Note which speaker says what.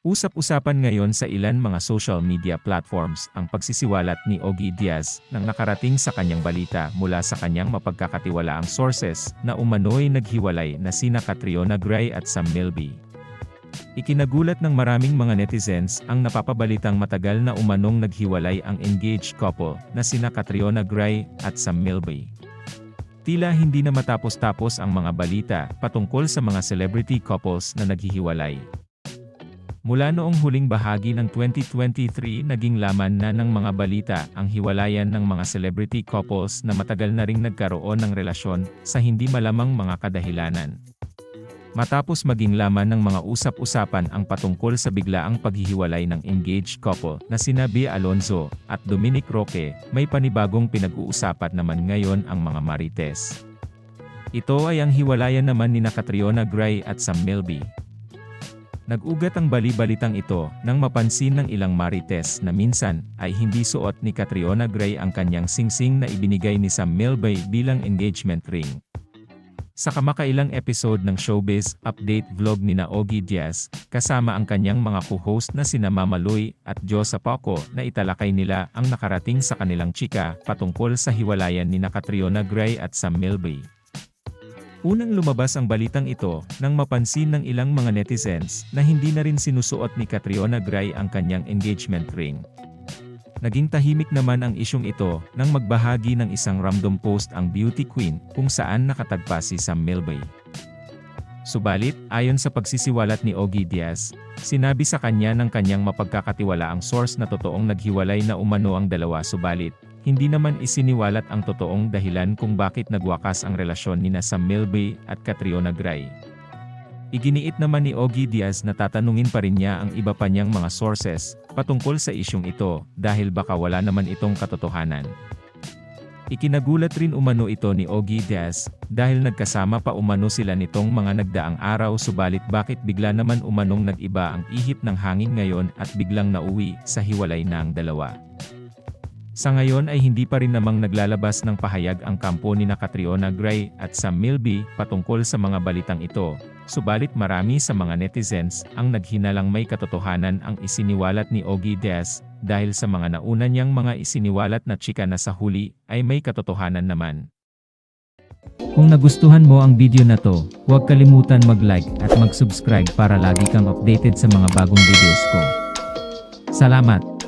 Speaker 1: Usap-usapan ngayon sa ilan mga social media platforms ang pagsisiwalat ni Ogie Diaz nang nakarating sa kanyang balita mula sa kanyang mapagkakatiwalaang sources na umano'y naghiwalay na sina Catriona Gray at Sam Milby. Ikinagulat ng maraming mga netizens ang napapabalitang matagal na umanong naghiwalay ang engaged couple na sina Catriona Gray at Sam Milby. Tila hindi na matapos-tapos ang mga balita patungkol sa mga celebrity couples na naghihiwalay. Mula noong huling bahagi ng 2023 naging laman na ng mga balita ang hiwalayan ng mga celebrity couples na matagal na ring nagkaroon ng relasyon sa hindi malamang mga kadahilanan. Matapos maging laman ng mga usap-usapan ang patungkol sa biglaang paghihiwalay ng engaged couple na sina Bea Alonzo at Dominic Roque, may panibagong pinag-uusapan naman ngayon ang mga marites. Ito ay ang hiwalayan naman ni na Catriona Gray at Sam Milby. Nag-ugat ang bali-balitang ito nang mapansin ng ilang marites na minsan ay hindi suot ni Catriona Gray ang kanyang singsing na ibinigay ni Sam Milby bilang engagement ring. Sa kamakailang episode ng Showbiz Update vlog ni Naogi Diaz, kasama ang kanyang mga co-host na sina Mama Loy at Josa Paco na italakay nila ang nakarating sa kanilang chika patungkol sa hiwalayan ni na Catriona Gray at Sam Milby. Unang lumabas ang balitang ito nang mapansin ng ilang mga netizens na hindi na rin sinusuot ni Catriona Gray ang kanyang engagement ring. Naging tahimik naman ang isyong ito nang magbahagi ng isang random post ang beauty queen kung saan nakatagpa si Sam Milby. Subalit, ayon sa pagsisiwalat ni Ogie Diaz, sinabi sa kanya ng kanyang mapagkakatiwalaang source na totoong naghiwalay na umano ang dalawa subalit, hindi naman isiniwalat ang totoong dahilan kung bakit nagwakas ang relasyon ni Sam Milby at Catriona Gray. Iginiit naman ni Ogie Diaz na tatanungin pa rin niya ang iba pa niyang mga sources patungkol sa isyong ito dahil baka wala naman itong katotohanan. Ikinagulat rin umano ito ni Ogie Diaz dahil nagkasama pa umano sila nitong mga nagdaang araw subalit bakit bigla naman umanong nag-iba ang ihip ng hangin ngayon at biglang nauwi sa hiwalay na ang dalawa. Sa ngayon ay hindi pa rin namang naglalabas ng pahayag ang kampo ni na Gray at Sam Milby patungkol sa mga balitang ito, subalit marami sa mga netizens ang naghinalang may katotohanan ang isiniwalat ni Ogie Diaz dahil sa mga nauna niyang mga isiniwalat na chika na sa huli ay may katotohanan naman.
Speaker 2: Kung nagustuhan mo ang video na to, huwag kalimutan mag-like at mag-subscribe para lagi kang updated sa mga bagong videos ko. Salamat!